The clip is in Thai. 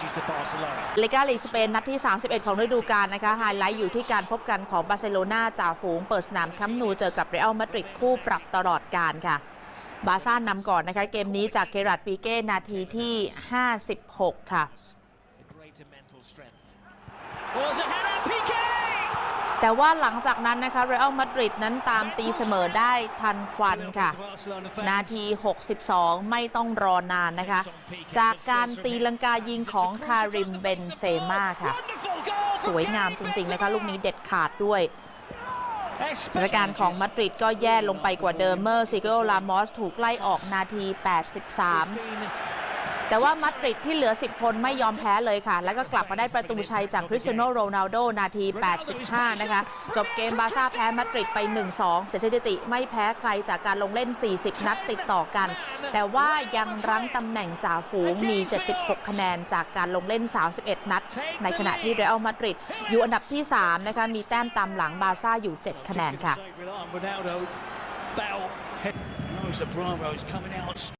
opportunities to Barcelona. เลกาลีกสเปนนัดที่ 31 ของฤดูกาลนะคะไฮไลท์อยู่ที่การพบกันของบาร์เซโลนาจ่าฝูงเปิดสนามแคัมป์นูเจอกับเรอัลมาดริดคู่ปรับตลอดการค่ะ บาร์ซ่านำก่อนนะคะ เกมนี้จากเครัตปีเก้นาทีที่ 56 ค่ะ แต่ว่าหลังจากนั้นนะคะเรอัลมาดริดนั้นตามตีเสมอได้ทันควันค่ะ นาที 62 ไม่ต้องรอนานนะคะ จากการตีลังกายิงของคาริมเบนเซม่าค่ะ สวยงามจริงๆนะคะ ลูกนี้เด็ดขาดด้วยสถานการณ์ของมาดริดก็แย่ลงไปกว่าเดิมเมื่อซิโกลามอสถูกไล่ออกนาที 83 แต่ว่ามาดริดที่เหลือ 10 คนไม่ยอมแพ้เลยค่ะ แล้วก็กลับมาได้ประตูชัยจากคริสเตียโนโรนัลโดนาที 85 นะคะ จบเกมบาร์ซ่าแพ้มาดริดไป 1-2 เสียสถิติไม่แพ้ใครจากการลงเล่น 40 นัดติดต่อกัน แต่ว่ายังรั้งตำแหน่งจ่าฝูงมี 76 คะแนนจากการลงเล่น 31 นัด ในขณะที่เรอัลมาดริดอยู่อันดับที่ 3 นะคะ มีแต้มตามหลังบาร์ซ่าอยู่ 7 คะแนนค่ะ